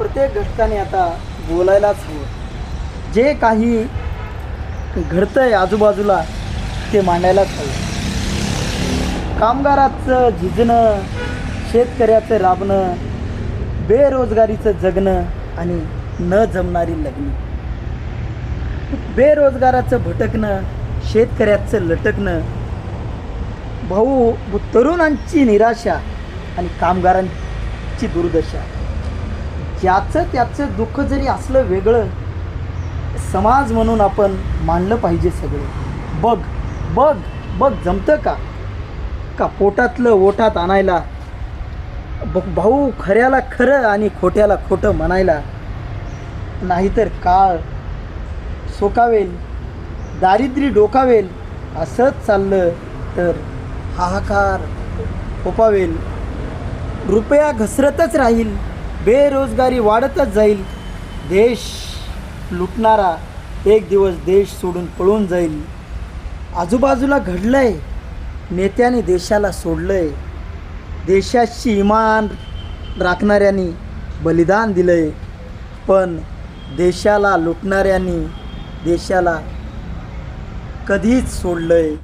प्रत्येक घटकाने आता बोलायलाच हवं. जे काही घडतंय आजूबाजूला ते मांडायलाच हवं. कामगाराचं झिजणं शेतकऱ्याचं राबणं बेरोजगारीचं जगणं आणि न जमणारी लग्न. बेरोजगाराचं भटकणं शेतकऱ्याचं लटकणं भाऊ तरुणांची निराशा आणि कामगारांची दुर्दशा. ज्याचं त्याचं दुःख जरी असलं वेगळं समाज म्हणून आपण मानलं पाहिजे सगळं. बघ बघ बघ जमतं का? का पोटातलं ओठात आणायला बघ भाऊ खऱ्याला खरं आणि खोट्याला खोटं म्हणायला नाहीतर काळ सोकावेल दारिद्र्य डोकावेल असंच चाललं तर हाहाकार खोपावेल रुपया घसरतच राहील. बेरोजगारी वाढतच जाईल. देश लुटणारा एक दिवस देश सोडून पळून जाईल. आजूबाजूला घडलं आहे नेत्याने देशाला सोडलं आहे देशाची इमान राखणाऱ्यांनी बलिदान दिलं आहे पण देशाला लुटणाऱ्यांनी देशाला कधीच सोडलं आहे